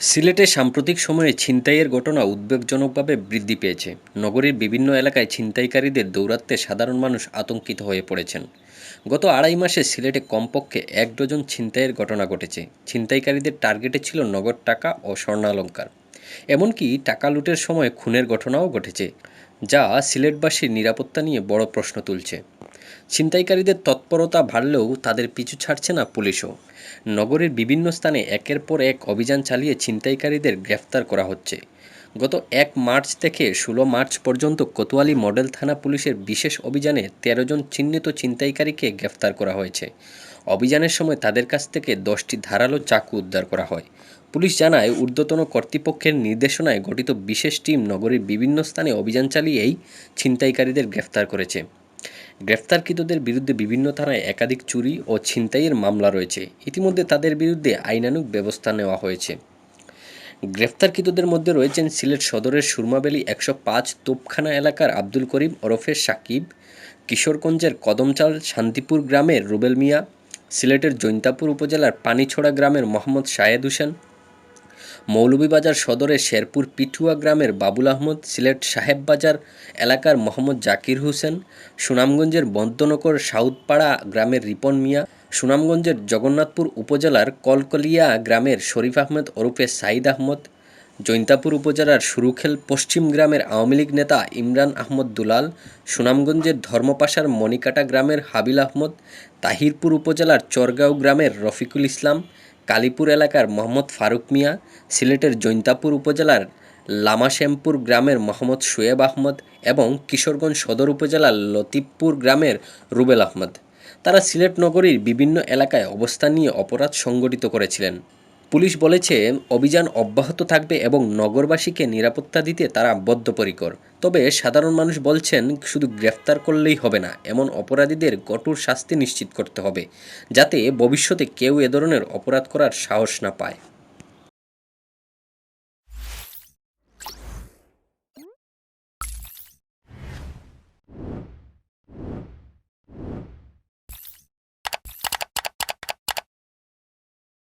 সিলেটে সাম্প্রতিক সময়ে ছিনতাইয়ের ঘটনা উদ্বেগজনকভাবে বৃদ্ধি পেয়েছে। নগরীর বিভিন্ন এলাকায় ছিনতাইকারীদের দৌরাত্মে সাধারণ মানুষ আতঙ্কিত হয়ে পড়েছেন। গত আড়াই মাসে সিলেটে কমপক্ষে এক ডজন ছিনতাইয়ের ঘটনা ঘটেছে। ছিনতাইকারীদের টার্গেটে ছিল নগদ টাকা ও স্বর্ণালঙ্কার। এমনকি টাকা লুটের সময় খুনের ঘটনাও ঘটেছে, যা সিলেটবাসীর নিরাপত্তা নিয়ে বড় প্রশ্ন তুলছে। ছিনতাইকারীদের তৎপরতা বাড়লেও তাদের পিছু ছাড়ছে না পুলিশও। নগরের বিভিন্ন স্থানে একের পর এক অভিযান চালিয়ে ছিনতাইকারীদের গ্রেফতার করা হচ্ছে। গত এক মার্চ থেকে ষোলো মার্চ পর্যন্ত কোতোয়ালি মডেল থানা পুলিশের বিশেষ অভিযানে তেরো জন চিহ্নিত ছিনতাইকারীকে গ্রেফতার করা হয়েছে। অভিযানের সময় তাদের কাছ থেকে দশটি ধারালো চাকু উদ্ধার করা হয়। পুলিশ জানায়, ঊর্ধ্বতন কর্তৃপক্ষের নির্দেশনায় গঠিত বিশেষ টিম নগরীর বিভিন্ন স্থানে অভিযান চালিয়েই ছিনতাইকারীদের গ্রেফতার করেছে। গ্রেফতারকৃতদের বিরুদ্ধে বিভিন্ন থানায় একাধিক চুরি ও ছিনতাইয়ের মামলা রয়েছে। ইতিমধ্যে তাদের বিরুদ্ধে আইনানুগ ব্যবস্থা নেওয়া হয়েছে। গ্রেফতারকৃতদের মধ্যে রয়েছেন সিলেট সদরের সুরমাবেলি একশো পাঁচ তোপখানা এলাকার আব্দুল করিম ওরফে সাকিব, কিশোরগঞ্জের কদমচাল শান্তিপুর গ্রামের রুবেল মিয়া, সিলেটের জৈন্তাপুর উপজেলার পানিছড়া গ্রামের মোহাম্মদ শাহেদ হোসেন মৌলভীবাজার সদরের শেরপুর পিঠুয়া গ্রামের বাবুল আহমদ সিলেট সাহেববাজার এলাকার মোহাম্মদ জাকির হোসেন, সুনামগঞ্জের বন্তনগর সাউদপাড়া গ্রামের রিপন মিয়া, সুনামগঞ্জের জগন্নাথপুর উপজেলার কলকলিয়া গ্রামের শরীফ আহমেদ ওরফে সাইদ আহমদ, জৈন্তাপুর উপজেলার সুরুখেল পশ্চিম গ্রামের আওয়ামী লীগ নেতা ইমরান আহমদ দুলাল, সুনামগঞ্জের ধর্মপাশার মণিকাটা গ্রামের হাবিল আহমদ, তাহিরপুর উপজেলার চরগাঁও গ্রামের রফিকুল ইসলাম কালীপুর এলাকার মোহাম্মদ ফারুক মিয়া, সিলেটের জৈন্তাপুর উপজেলার লামাশ্যামপুর গ্রামের মোহাম্মদ শোয়েব আহমদ এবং কিশোরগঞ্জ সদর উপজেলার লতিফপুর গ্রামের রুবেল আহমদ। তারা সিলেট নগরীর বিভিন্ন এলাকায় অবস্থান নিয়ে অপরাধ সংগঠিত করেছিলেন। পুলিশ বলেছে, অভিযান অব্যাহত থাকবে এবং নগরবাসীকে নিরাপত্তা দিতে তারা বদ্ধপরিকর। তবে সাধারণ মানুষ বলছেন, শুধু গ্রেফতার করলেই হবে না, এমন অপরাধীদের কঠোর শাস্তি নিশ্চিত করতে হবে, যাতে ভবিষ্যতে কেউ এ ধরনের অপরাধ করার সাহস না পায়।